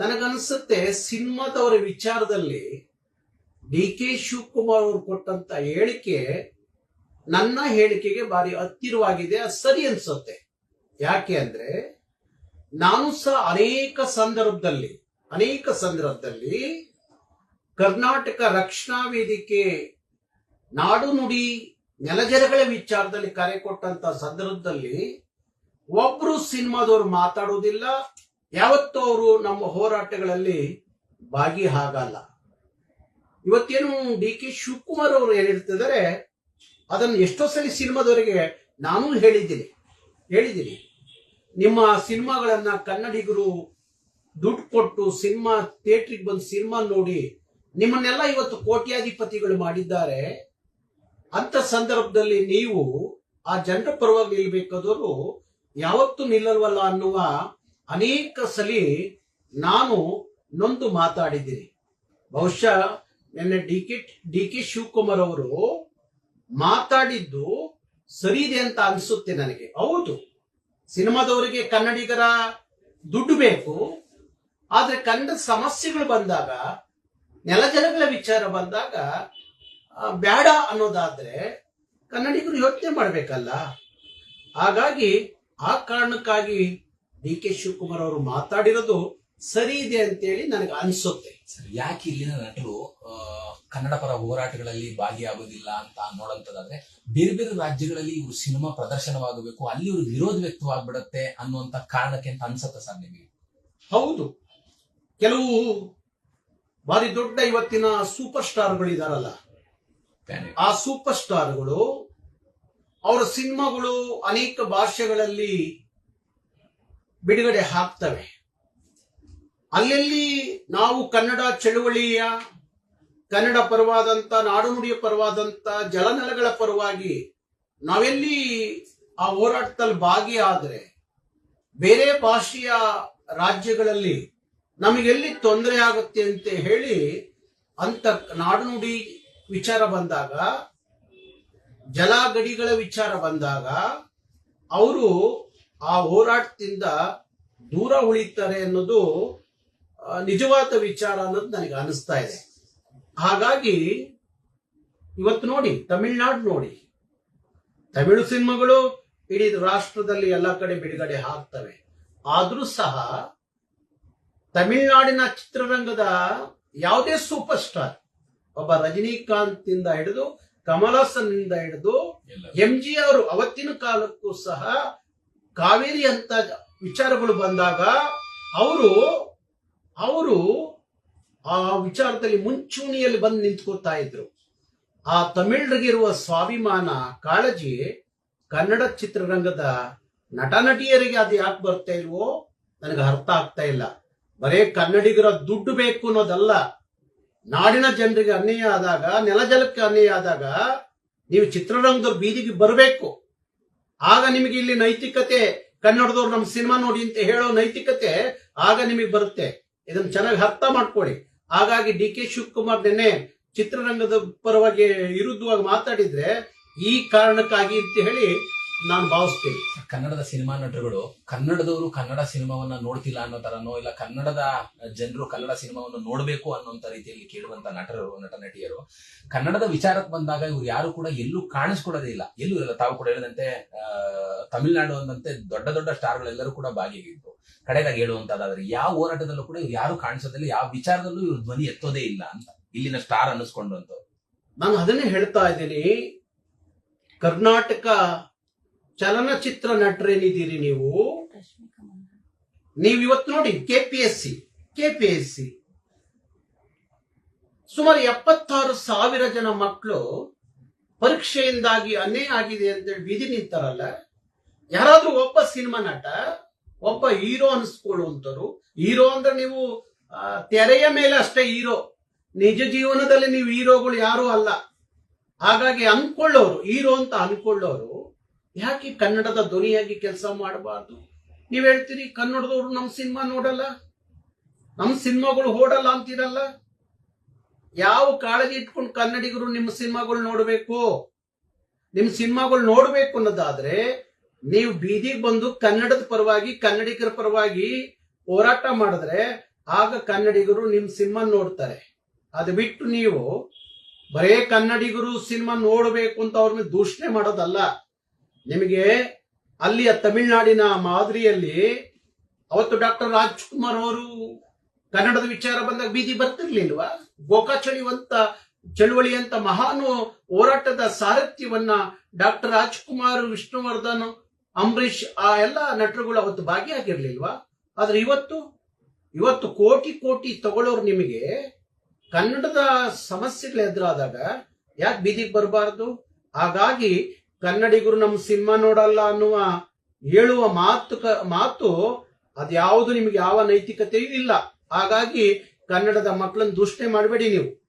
ನನಗನ್ಸುತ್ತೆ ಸಿನಿಮಾದವರ ವಿಚಾರದಲ್ಲಿ D K Shivakumar ಅವರು ಕೊಟ್ಟಂತ ಹೇಳಿಕೆ ನನ್ನ ಹೇಳಿಕೆಗೆ ಬಾರಿ ಹತ್ತಿರವಾಗಿದೆ, ಅದು ಸರಿ ಅನ್ಸುತ್ತೆ. ಯಾಕೆ ಅಂದ್ರೆ ನಾನು ಸಹ ಅನೇಕ ಸಂದರ್ಭದಲ್ಲಿ ಅನೇಕ ಸಂದರ್ಭದಲ್ಲಿ ಕರ್ನಾಟಕ ರಕ್ಷಣಾ ವೇದಿಕೆ ನಾಡು ನುಡಿ ನೆಲಜರಗಳ ವಿಚಾರದಲ್ಲಿ ಕರೆ ಕೊಟ್ಟಂತ ಸಂದರ್ಭದಲ್ಲಿ ಒಬ್ರು ಸಿನಿಮಾದವರು ಮಾತಾಡುವುದಿಲ್ಲ ಯಾವತ್ತೂ ಅವರು ನಮ್ಮ ಹೋರಾಟಗಳಲ್ಲಿ ಭಾಗಿ ಆಗಲ್ಲ ಇವತ್ತೇನು ಡಿ ಕೆ ಶಿವಕುಮಾರ್ ಅವರು ಏನಿರ್ತಿದ್ದಾರೆ ಅದನ್ನು ಎಷ್ಟೋ ಸಲ ಸಿನಿಮಾದವರಿಗೆ ನಾನು ಹೇಳಿದ್ದೀನಿ. ಹೇಳಿದ್ದೀನಿ. ನಿಮ್ಮ ಸಿನಿಮಾಗಳನ್ನ ಕನ್ನಡಿಗರು ದುಡ್ಡು ಕೊಟ್ಟು ಸಿನಿಮಾ, ಥಿಯೇಟ್ರಿಗೆ ಬಂದು ಸಿನಿಮಾ ನೋಡಿ ನಿಮ್ಮನ್ನೆಲ್ಲ ಇವತ್ತು ಕೋಟ್ಯಾಧಿಪತಿಗಳು ಮಾಡಿದ್ದಾರೆ. ಅಂತ ಸಂದರ್ಭದಲ್ಲಿ ನೀವು ಆ ಜನರ ಪರವಾಗಿ ನಿಲ್ಬೇಕಾದವರು ಯಾವತ್ತೂ ನಿಲ್ಲಲ್ವಲ್ಲ ಅನ್ನುವ ಅನೇಕ ಸಲಿ ನಾನು ನೊಂದು ಮಾತಾಡಿದ್ದೀನಿ. ಬಹುಶಃ ನಿನ್ನೆ D K D K Shivakumar ಅವರು ಮಾತಾಡಿದ್ದು ಸರಿ ಇದೆ ಅಂತ ಅನಿಸುತ್ತೆ ನನಗೆ. ಹೌದು. ಸಿನಿಮಾದವರಿಗೆ ಕನ್ನಡಿಗರ ದುಡ್ಡು ಬೇಕು. ಆದ್ರೆ ಕನ್ನಡ ಸಮಸ್ಯೆಗಳು ಬಂದಾಗ ನೆಲಜಲಗಳ ವಿಚಾರ ಬಂದಾಗ ಬೇಡ ಅನ್ನೋದಾದ್ರೆ ಕನ್ನಡಿಗರು ಯೋಚನೆ ಮಾಡಬೇಕಲ್ಲ. ಹಾಗಾಗಿ ಆ ಕಾರಣಕ್ಕಾಗಿ ಡಿ ಕೆ ಶಿವಕುಮಾರ್ ಅವರು ಮಾತಾಡಿರೋದು ಸರಿ ಇದೆ ಅಂತೇಳಿ ನನಗೆ ಅನಿಸುತ್ತೆ. ಯಾಕೆ ಇಲ್ಲಿನ ನಟರು ಕನ್ನಡ ಪರ ಹೋರಾಟಗಳಲ್ಲಿ ಭಾಗಿಯಾಗೋದಿಲ್ಲ ಅಂತ ನೋಡಂತದಾದ್ರೆ ಬೇರೆ ಬೇರೆ ರಾಜ್ಯಗಳಲ್ಲಿ ಇವರು ಸಿನಿಮಾ ಪ್ರದರ್ಶನವಾಗಬೇಕು ಅಲ್ಲಿ ಇವ್ರು ವಿರೋಧ ವ್ಯಕ್ತವಾಗ್ಬಿಡತ್ತೆ ಅನ್ನುವಂತ ಕಾರಣಕ್ಕೆ ಅಂತ ಅನ್ಸತ್ತ ಸರ್ ನಿಮಗೆ? ಹೌದು. ಕೆಲವು ಬಾರಿ ದೊಡ್ಡ ಇವತ್ತಿನ ಸೂಪರ್ ಸ್ಟಾರ್ಗಳು ಇದಾರಲ್ಲ ಆ ಸೂಪರ್ ಸ್ಟಾರ್ಗಳು ಅವರ ಸಿನಿಮಾಗಳು ಅನೇಕ ಭಾಷೆಗಳಲ್ಲಿ ಬಿಡುಗಡೆ ಹಾಕ್ತವೆ ಅಲ್ಲೆಲ್ಲಿ ನಾವು ಕನ್ನಡ ಚಳುವಳಿಯ, ಕನ್ನಡ ಪರವಾದಂತ, ನಾಡುನುಡಿಯ ಪರವಾದಂತ ಜಲನೆಲಗಳ ಪರವಾಗಿ ನಾವೆಲ್ಲಿ ಆ ಹೋರಾಟದಲ್ಲಿ ಭಾಗಿಯಾದರೆ, ಬೇರೆ ಭಾಷೆಯ ರಾಜ್ಯಗಳಲ್ಲಿ ನಮಗೆಲ್ಲಿ ತೊಂದರೆ ಆಗುತ್ತೆ ಅಂತ ಹೇಳಿ ಅಂತ ನಾಡುನುಡಿ ವಿಚಾರ ಬಂದಾಗ, ಜಲಗಡಿಗಳ ವಿಚಾರ ಬಂದಾಗ, ಅವರು ಆ ಹೋರಾಟದಿಂದ ದೂರ ಉಳಿತಾರೆ ಅನ್ನೋದು ನಿಜವಾದ ವಿಚಾರ ಅನ್ನೋದು ನನಗೆ ಅನಿಸ್ತಾ ಇದೆ. ಹಾಗಾಗಿ ಇವತ್ತು ನೋಡಿ ತಮಿಳ್ನಾಡು ನೋಡಿ. ತಮಿಳು ಸಿನಿಮಾಗಳು ಇಡೀ ರಾಷ್ಟ್ರದಲ್ಲಿ ಎಲ್ಲ ಕಡೆ ಬಿಡುಗಡೆ ಆಗ್ತವೆ. ಆದ್ರೂ ಸಹ ತಮಿಳುನಾಡಿನ ಚಿತ್ರರಂಗದ ಯಾವುದೇ ಸೂಪರ್ ಸ್ಟಾರ್ ಒಬ್ಬ ರಜನಿಕಾಂತ್ ಇಂದ ಹಿಡಿದು ಕಮಲಾಸನ್ ಇಂದ ಹಿಡಿದು ಎಂ ಜಿ ಅವರು ಅವತ್ತಿನ ಕಾಲಕ್ಕೂ ಸಹ ಕಾವೇರಿ ಅಂತ ವಿಚಾರಗಳು ಬಂದಾಗ ಅವರು ಅವರು ಆ ವಿಚಾರದಲ್ಲಿ ಮುಂಚೂಣಿಯಲ್ಲಿ ಬಂದು ನಿಂತ್ಕೋತಾ ಇದ್ರು. ಆ ತಮಿಳರಿಗಿರುವ ಸ್ವಾಭಿಮಾನ ಕಾಳಜಿ ಕನ್ನಡ ಚಿತ್ರರಂಗದ ನಟ ನಟಿಯರಿಗೆ ಅದು ಯಾಕೆ ಬರ್ತಾ ಇಲ್ವೋ ನನಗೆ ಅರ್ಥ ಆಗ್ತಾ ಇಲ್ಲ. ಬರೇ ಕನ್ನಡಿಗರ ದುಡ್ಡು ಬೇಕು ಅನ್ನೋದಲ್ಲ. ನಾಡಿನ ಜನರಿಗೆ ಅನ್ಯಾಯ ಆದಾಗ, ನೆಲಜಲಕ್ಕೆ ಅನ್ಯಾಯ ಆದಾಗ ನೀವು ಚಿತ್ರರಂಗದ ಬೀದಿಗೆ ಬರಬೇಕು. ಆಗ ನಿಮಗೆ ಇಲ್ಲಿ ನೈತಿಕತೆ, ಕನ್ನಡದವ್ರು ನಮ್ಮ ಸಿನಿಮಾ ನೋಡಿ ಅಂತ ಹೇಳೋ ನೈತಿಕತೆ ಆಗ ನಿಮಗೆ ಬರುತ್ತೆ. ಇದನ್ನ ಚೆನ್ನಾಗಿ ಅರ್ಥ ಮಾಡ್ಕೊಳ್ಳಿ. ಹಾಗಾಗಿ ಡಿ ಕೆ ಶಿವಕುಮಾರ್ ನಿನ್ನೆ ಚಿತ್ರರಂಗದ ಪರವಾಗಿ ವಿರುದ್ಧವಾಗಿ ಮಾತಾಡಿದ್ರೆ ಈ ಕಾರಣಕ್ಕಾಗಿ ಅಂತ ಹೇಳಿ ನಾನು ಭಾವಿಸ್ತೇನೆ. ಕನ್ನಡದ ಸಿನಿಮಾ ನಟರುಗಳು ಕನ್ನಡದವರು ಕನ್ನಡ ಸಿನಿಮಾವನ್ನ ನೋಡ್ತಿಲ್ಲ ಅನ್ನೋ ತರನೋ ಇಲ್ಲ ಕನ್ನಡದ ಜನರು ಕನ್ನಡ ಸಿನಿಮಾವನ್ನು ನೋಡಬೇಕು ಅನ್ನೋಂತ ರೀತಿಯಲ್ಲಿ ಕೇಳುವಂತ ನಟರು ನಟ ನಟಿಯರು ಕನ್ನಡದ ವಿಚಾರಕ್ಕೆ ಬಂದಾಗ ಇವ್ರು ಯಾರು ಕೂಡ ಎಲ್ಲೂ ಕಾಣಿಸ್ಕೊಡೋದೇ ಇಲ್ಲ. ಎಲ್ಲೂ ಇಲ್ಲ ತಾವು ಕೂಡ ಹೇಳಿದಂತೆ ತಮಿಳುನಾಡು ತಮಿಳ್ನಾಡು ಅಂದಂತೆ ದೊಡ್ಡ ದೊಡ್ಡ ಸ್ಟಾರ್ಗಳೆಲ್ಲರೂ ಕೂಡ ಭಾಗಿಯಾಗಿದ್ರು. ಕಡೆದಾಗಿ ಹೇಳುವಂತದಾದ್ರೆ ಯಾವ ಹೋರಾಟದಲ್ಲೂ ಕೂಡ ಇವ್ರು ಯಾರು ಕಾಣಿಸೋದಿಲ್ಲ ಯಾವ ವಿಚಾರದಲ್ಲೂ ಇವ್ರು ಧ್ವನಿ ಎತ್ತೋದೇ ಇಲ್ಲ ಅಂತ. ಇಲ್ಲಿನ ಸ್ಟಾರ್ ಅನ್ನಿಸ್ಕೊಂಡು ನಾನು ಅದನ್ನೇ ಹೇಳ್ತಾ ಇದ್ದೀನಿ. ಕರ್ನಾಟಕ ಚಲನಚಿತ್ರ ನಟರೇನಿದ್ದೀರಿ ನೀವು? ನೀವು ಇವತ್ತು ನೋಡಿ K P S C K P S C ಸುಮಾರು ಎಪ್ಪತ್ತಾರು ಸಾವಿರ ಜನ ಮಕ್ಕಳು ಪರೀಕ್ಷೆಯಿಂದಾಗಿ ಅನ್ಯಾಯ ಆಗಿದೆ ಅಂತೇಳಿ ಬೀದಿ ನಿಂತಾರಲ್ಲ? ಯಾರಾದ್ರೂ ಒಬ್ಬ ಸಿನಿಮಾ ನಟ ಒಬ್ಬ ಹೀರೋ ಅನಿಸ್ಕೊಳ್ಳುವಂತರು ಹೀರೋ ಅಂದ್ರೆ ನೀವು ತೆರೆಯ ಮೇಲೆ ಅಷ್ಟೇ ಹೀರೋ. ನಿಜ ಜೀವನದಲ್ಲಿ ನೀವು ಹೀರೋಗಳು ಯಾರೂ ಅಲ್ಲ. ಹಾಗಾಗಿ ಅನ್ಕೊಳ್ಳೋರು ಹೀರೋ ಅಂತ ಅನ್ಕೊಳ್ಳೋರು ಯಾಕೆ ಕನ್ನಡದ ಧ್ವನಿಯಾಗಿ ಕೆಲಸ ಮಾಡಬಾರ್ದು? ನೀವ್ ಹೇಳ್ತೀರಿ, ಕನ್ನಡದವ್ರು ನಮ್ಮ ಸಿನಿಮಾ ನೋಡಲ್ಲ? ನಮ್ಮ ಸಿನಿಮಾಗಳು ಓಡಲ್ಲ ಅಂತೀರಲ್ಲ? ಯಾವ ಕಾಳಜಿ ಇಟ್ಕೊಂಡು ಕನ್ನಡಿಗರು ನಿಮ್ಮ ಸಿನಿಮಾಗಳು ನೋಡಬೇಕು? ನಿಮ್ಮ ಸಿನಿಮಾಗಳು ನೋಡಬೇಕು ಅನ್ನೋದಾದ್ರೆ, ನೀವು ಬೀದಿಗೆ ಬಂದು ಕನ್ನಡದ ಪರವಾಗಿ, ಕನ್ನಡಿಗರ ಪರವಾಗಿ ಹೋರಾಟ ಮಾಡಿದ್ರೆ, ಆಗ ಕನ್ನಡಿಗರು ನಿಮ್ ಸಿನಿಮಾ ನೋಡ್ತಾರೆ. ಅದು ಬಿಟ್ಟು ನೀವು ಬರೇ ಕನ್ನಡಿಗರು ಸಿನಿಮಾ ನೋಡಬೇಕು ಅಂತ ಅವ್ರ ಮೇಲೆ ದೂಷಣೆ ಮಾಡೋದಲ್ಲ. ನಿಮಗೆ ಅಲ್ಲಿಯ ತಮಿಳುನಾಡಿನ ಮಾದರಿಯಲ್ಲಿ ಅವತ್ತು ಡಾಕ್ಟರ್ ರಾಜ್ಕುಮಾರ್ ಅವರು ಕನ್ನಡದ ವಿಚಾರ ಬಂದಾಗ ಬೀದಿ ಬರ್ತಿರ್ಲಿಲ್ವಾ? ಗೋಕಾ ಚಳಿವಂತ ಚಳುವಳಿ ಅಂತ ಮಹಾನು ಹೋರಾಟದ ಸಾರಥ್ಯವನ್ನ ಡಾಕ್ಟರ್ ರಾಜ್ಕುಮಾರ್, ವಿಷ್ಣುವರ್ಧನ್, ಅಂಬರೀಷ್ ಆ ಎಲ್ಲ ನಟರುಗಳು ಅವತ್ತು ಭಾಗಿಯಾಗಿರ್ಲಿಲ್ವಾ? ಆದ್ರೆ ಇವತ್ತು ಇವತ್ತು ಕೋಟಿ ಕೋಟಿ ತಗೊಳ್ಳೋರು ನಿಮಗೆ ಕನ್ನಡದ ಸಮಸ್ಯೆಗಳು ಎದುರಾದಾಗ ಯಾಕೆ ಬೀದಿಗೆ ಬರಬಾರ್ದು? ಹಾಗಾಗಿ ಕನ್ನಡಿಗರು ನಮ್ಮ ಸಿನಿಮಾ ನೋಡಲ್ಲ ಅನ್ನುವ ಹೇಳುವ ಮಾತು ಮಾತು ಅದ್ಯಾವುದು ನಿಮ್ಗೆ ಯಾವ ನೈತಿಕತೆಯೂ ಇಲ್ಲ. ಹಾಗಾಗಿ ಕನ್ನಡದ ಮಕ್ಕಳನ್ನು ದೂಷಣೆ ಮಾಡಬೇಡಿ ನೀವು.